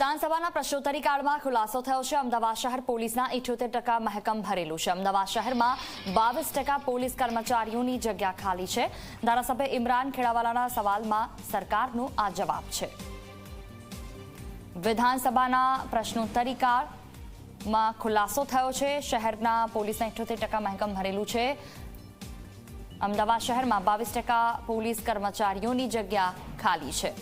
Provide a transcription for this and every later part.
વિધાનસભાના પ્રશ્નોત્તરી કાળમાં ખુલાસો થયો છે. અમદાવાદ શહેર પોલીસના ઇઠ્યોતેર ટકા મહેકમ ભરેલું છે. અમદાવાદ શહેરમાં બાવીસ ટકા પોલીસ કર્મચારીઓની જગ્યા ખાલી છે. ધારાસભ્ય ઇમરાન ખેડાવાલાના સવાલમાં સરકારનો આ જવાબ છે. વિધાનસભાના પ્રશ્નોત્તરી કાળમાં ખુલાસો થયો છે. શહેરના પોલીસના ઇઠ્યોતેર ટકા મહેકમ ભરેલું છે. અમદાવાદ શહેરમાં બાવીસ ટકા પોલીસ કર્મચારીઓની જગ્યા ખાલી છે.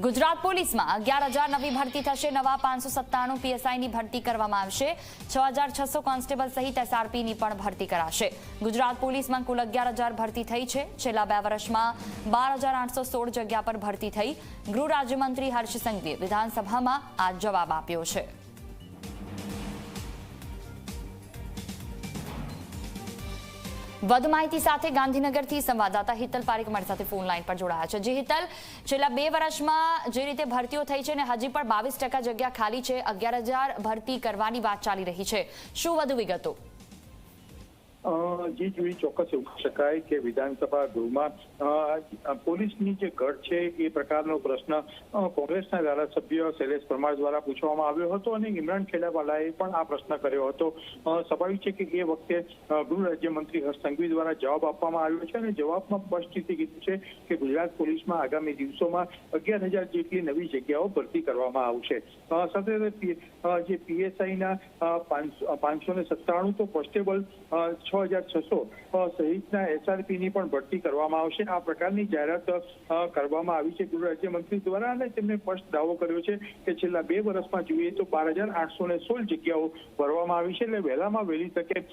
ગુજરાત પોલીસમાં અગિયાર હજાર નવી ભરતી થશે, નવા પાંચસો સત્તાણું પીએસઆઈની ભરતી કરવામાં આવશે. છ હજાર છસો કોન્સ્ટેબલ સહિત એસઆરપીની પણ ભરતી કરાશે. ગુજરાત પોલીસમાં કુલ અગિયાર હજાર ભરતી થઈ છે. છેલ્લા બે વર્ષમાં બાર હજાર આઠસો સોળ જગ્યા પર ભરતી થઈ. ગૃહ રાજ્યમંત્રી હર્ષ સંઘવીએ વિધાનસભામાં આ જવાબ આપ્યો છે. વધુ માહિતી સાથે ગાંધીનગરથી સંવાદદાતા હિતલ પારેખ મારી સાથે ફોન લાઈન પર જોડાયા છે. જે હિતલ, છેલ્લા બે વર્ષમાં જે રીતે ભરતીઓ થઈ છે ને હજી પણ બાવીસ જગ્યા ખાલી છે, અગિયાર ભરતી કરવાની વાત ચાલી રહી છે. શું વધુ વિગતો? અ, જી જોઈ ચોક્કસ એવું શકાય કે વિધાનસભા ગૃહમાં પોલીસની જે ઘટ છે એ પ્રકારનો પ્રશ્ન કોંગ્રેસના ધારાસભ્ય શૈલેષ પરમાર દ્વારા પૂછવામાં આવ્યો હતો અને ઇમરાન ખેડાવાલાએ પણ આ પ્રશ્ન કર્યો હતો. સ્વાભાવિક છે કે એ વખતે ગૃહ રાજ્યમંત્રી હર્ષ સંઘવી દ્વારા જવાબ આપવામાં આવ્યો છે અને જવાબમાં સ્પષ્ટ રીતે કીધું છે કે ગુજરાત પોલીસમાં આગામી દિવસોમાં અગિયાર હજાર જેટલી નવી જગ્યાઓ ભરતી કરવામાં આવશે. સાથે સાથે જે પીએસઆઈના પાંચસો ને સત્તાણું તો કોન્સ્ટેબલ છ હજાર છસો સહિતના એસઆરપીની પણ ભરતી કરવામાં આવશે. આ પ્રકારની જાહેરાત કરવામાં આવી છે ગૃહ રાજ્યમંત્રી દ્વારા અને તેમણે સ્પષ્ટ દાવો કર્યો છે કે છેલ્લા બે વર્ષમાં જોઈએ તો બાર હજાર આઠસો ને સોળ જગ્યાઓ ભરવામાં આવી છે એટલે વહેલામાં વહેલી તકે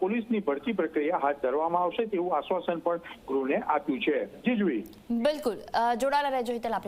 પોલીસની ભરતી પ્રક્રિયા હાથ ધરવામાં આવશે તેવું આશ્વાસન પણ ગૃહને આપ્યું છે. જી જોઈ બિલકુલ જોડાયેલા રહેજો હિતલ